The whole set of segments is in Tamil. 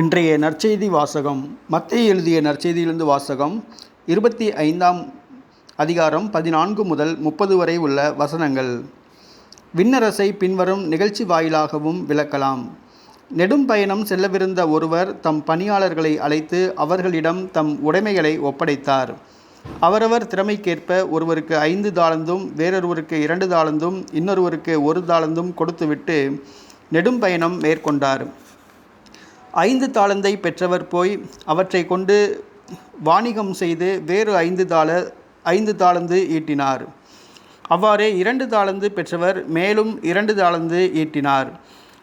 இன்றைய நற்செய்தி வாசகம் மத்திய எழுதிய நற்செய்தியிலிருந்து வாசகம் இருபத்தி ஐந்தாம் அதிகாரம் பதினான்கு முதல் முப்பது வரை உள்ள வசனங்கள். விண்ணரசை பின்வரும் நிகழ்ச்சி வாயிலாகவும் விளக்கலாம். நெடும் பயணம் செல்லவிருந்த ஒருவர் தம் பணியாளர்களை அழைத்து அவர்களிடம் தம் உடைமைகளை ஒப்படைத்தார். அவரவர் திறமைக்கேற்ப ஒருவருக்கு ஐந்து தாளந்தும் வேறொருவருக்கு இரண்டு தாளந்தும் இன்னொருவருக்கு ஒரு தாளந்தும் கொடுத்துவிட்டு நெடும் பயணம் மேற்கொண்டார். ஐந்து தாளந்தை பெற்றவர் போய் அவற்றை கொண்டு வாணிகம் செய்து வேறு ஐந்து தாள ஐந்து தாளந்து ஈட்டினார். அவ்வாறே இரண்டு தாளந்து பெற்றவர் மேலும் இரண்டு தாளந்து ஈட்டினார்.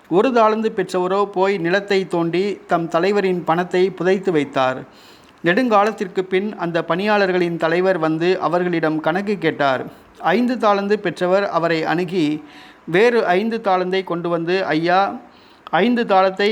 ஒரு தாளந்து பெற்றவரோ போய் நிலத்தை தோண்டி தம் தலைவரின் பணத்தை புதைத்து வைத்தார். நெடுங்காலத்திற்கு பின் அந்த பணியாளர்களின் தலைவர் வந்து அவர்களிடம் கணக்கு கேட்டார். ஐந்து தாளந்து பெற்றவர் அவரை அணுகி வேறு ஐந்து தாளந்தை கொண்டு வந்து ஐயா ஐந்து தாளத்தை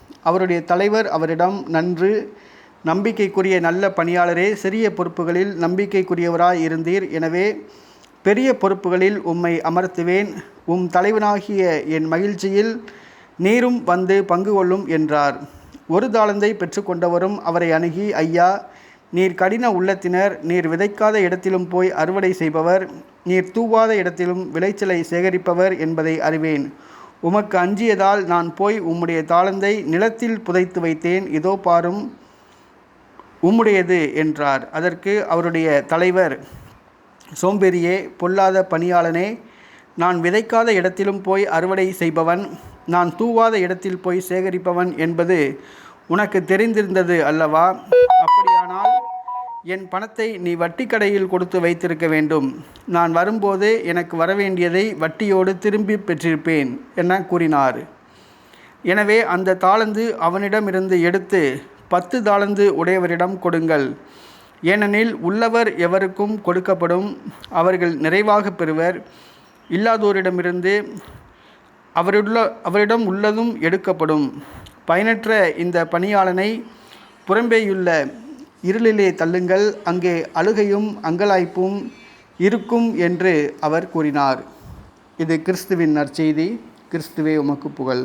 அவருடைய தலைவர் அவரிடம் நன்று. நம்பிக்கைக்குரிய நல்ல பணியாளரே சிறிய பொறுப்புகளில் நம்பிக்கைக்குரியவராய் இருந்தீர். எனவே பெரிய பொறுப்புகளில் உம்மை அமர்த்துவேன். உம் தலைவனாகிய என் மகிழ்ச்சியில் நீரும் வந்து பங்கு கொள்ளும் என்றார். ஒரு தாளந்தை பெற்றுக்கொண்டவரும் அவரை அணுகி ஐயா நீர் கடின உள்ளத்தினர் நீர் விதைக்காத இடத்திலும் போய் அறுவடை செய்பவர் நீர் தூவாத இடத்திலும் விளைச்சலை சேகரிப்பவர் என்பதை அறிவேன். உமக்கு அஞ்சியதால் நான் போய் உம்முடைய தாளந்தை நிலத்தில் புதைத்து வைத்தேன். இதோ பாரும் உம்முடையது என்றார். அதற்கு அவருடைய தலைவர் சோம்பேறியே பொல்லாத பணியாளனே நான் விதைக்காத இடத்திலும் போய் அறுவடை செய்பவன் நான் தூவாத இடத்தில் போய் சேகரிப்பவன் என்பது உனக்கு தெரிந்திருந்தது அல்லவா? அப்படியானால் என் பணத்தை நீ வட்டி கடையில் கொடுத்து வைத்திருக்க வேண்டும். நான் வரும்போது எனக்கு வரவேண்டியதை வட்டியோடு திரும்பி பெற்றிருப்பேன் என கூறினார். எனவே அந்த தாளந்து அவனிடமிருந்து எடுத்து பத்து தாளந்து உடையவரிடம் கொடுங்கள். ஏனெனில் உள்ளவர் எவருக்கும் கொடுக்கப்படும் அவர்கள் நிறைவாக பெறுவர். இல்லாதோரிடமிருந்து அவருள்ள அவரிடம் உள்ளதும் எடுக்கப்படும். பயனற்ற இந்த பணியாளனை புறம்பேயுள்ள இருளிலே தள்ளுங்கள் அங்கே அழுகையும் அங்கலாய்ப்பும் இருக்கும் என்று அவர் கூறினார். இது கிறிஸ்துவின் நற்செய்தி கிறிஸ்துவே உமக்கு புகழ்.